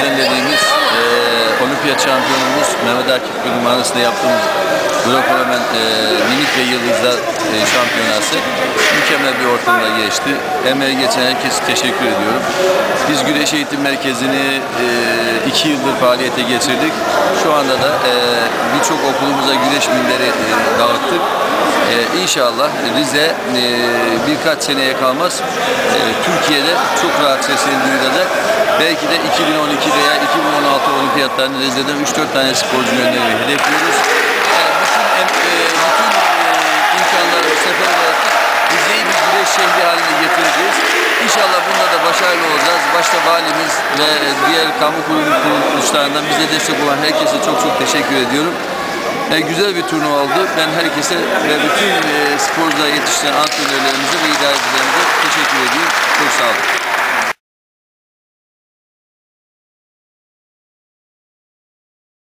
düzenlediğimiz e, olimpiyat şampiyonumuz Mehmet Akif Bölüm arasında yaptığımız Glokolemen e, minik ve yıldızlar e, şampiyonası mükemmel bir ortamda geçti. Emeği geçen herkese teşekkür ediyorum. Biz Güreş Eğitim Merkezi'ni e, iki yıldır faaliyete geçirdik. Şu anda da e, birçok okulumuza güreş minderi e, dağıttık. Ee, inşallah Rize e, birkaç seneye kalmaz e, Türkiye'de çok rahat sesini duyuracak. Belki de 2012 veya 2016 olimpiyatlarında Rize'den 3-4 tane sporcu göndermeyi hedefliyoruz. Bütün, e, bütün e, imkanları bu sefer bir şehri haline getireceğiz. İnşallah bunda da başarılı olacağız. Başta valimiz ve diğer kamu kurum kuruluşlarından bize destek olan herkese çok çok teşekkür ediyorum. E, güzel bir turnuva oldu. Ben herkese ve bütün e, sporculara yetiştiren antrenörlerimize ve idarecilerimize teşekkür ediyorum. Çok sağ olun.